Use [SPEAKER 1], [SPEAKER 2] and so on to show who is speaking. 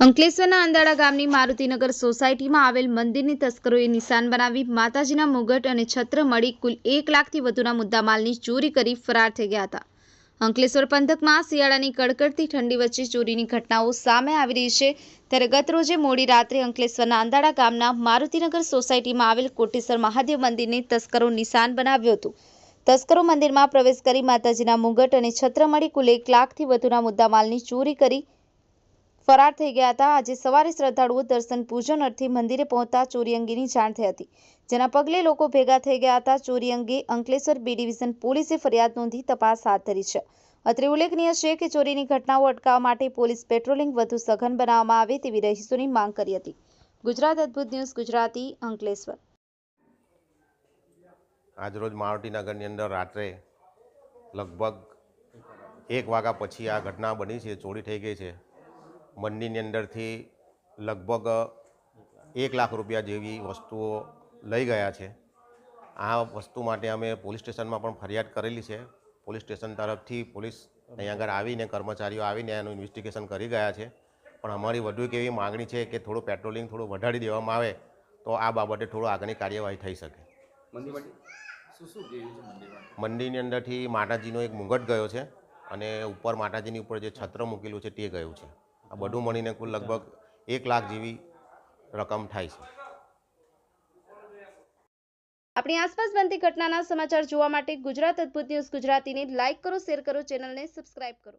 [SPEAKER 1] અંકલેશ્વરના અંદાળા ગામની મારુતિનગર સોસાયટીમાં આવેલ મંદિરની તસ્કરોએ નિશાન બનાવી માતાજીના મુગટ અને છત્ર મળી કુલ એક લાખથી વધુના મુદ્દામાલની ચોરી કરી ફરાર થઈ ગયા હતા. અંકલેશ્વર પંથકમાં શિયાળાની કડકડતી ઠંડી વચ્ચે ચોરીની ઘટનાઓ સામે આવી રહી છે. ત્યારે ગત રોજે મોડી રાત્રે અંકલેશ્વરના અંદાડા ગામના મારુતિનગર સોસાયટીમાં આવેલ કોટેશ્વર મહાદેવ મંદિરને તસ્કરો નિશાન બનાવ્યું હતું. તસ્કરો મંદિરમાં પ્રવેશ કરી માતાજીના મુગટ અને છત્ર મળી કુલ એક લાખથી વધુના મુદ્દામાલની ચોરી કરી ફરાર થઈ ગયા હતા. આજે સવારે શ્રદ્ધાળુઓ દર્શન, પૂજન અર્થે મંદિરે પહોંચતા ચોરી અંગેની જાણ થઈ હતી. જેના પગલે લોકો ભેગા થઈ ગયા હતા. ચોરી અંગે અંકલેશ્વર બી ડિવિઝન પોલીસે ફરિયાદ નોંધી તપાસ હાથ ધરી છે. અત્રે ઉલ્લેખનીય છે કે ચોરીની ઘટનાઓ અટકાવવા માટે પોલીસ પેટ્રોલિંગ વધુ સઘન બનાવવામાં આવે તેવી રહીશોની માંગ કરી હતી. ગુજરાત અદ્ભુત ન્યૂઝ, ગુજરાતી અંકલેશ્વર.
[SPEAKER 2] આજરોજ માવટીનગરની અંદર રાત્રે લગભગ એક વાગ્યા પછી આ ઘટના બની છે, ચોરી થઈ ગઈ છે. મંદિરની અંદરથી લગભગ એક લાખ રૂપિયા જેવી વસ્તુઓ લઈ ગયા છે. આ વસ્તુ માટે અમે પોલીસ સ્ટેશનમાં પણ ફરિયાદ કરેલી છે. પોલીસ સ્ટેશન તરફથી પોલીસ અહીંયા આગળ આવીને કર્મચારીઓ આવીને એનું ઇન્વેસ્ટિગેશન કરી ગયા છે. પણ અમારી વધુ એક એવી માગણી છે કે થોડું પેટ્રોલિંગ થોડું વધારી દેવામાં આવે તો આ બાબતે થોડું આગળની કાર્યવાહી થઈ શકે. મંદિરની અંદરથી માતાજીનો એક મુગટ ગયો છે અને ઉપર માતાજીની ઉપર જે છત્ર મૂકેલું છે તે ગયું છે. આ બધું મળીને કુલ લગભગ એક લાખ જેવી રકમ થાય છે.
[SPEAKER 1] આપણી આસપાસ બનતી ઘટનાના સમાચાર જોવા માટે ગુજરાત અદ્ભુત ન્યૂઝ ગુજરાતીને લાઇક કરો, શેર કરો, ચેનલને સબસ્ક્રાઇબ કરો.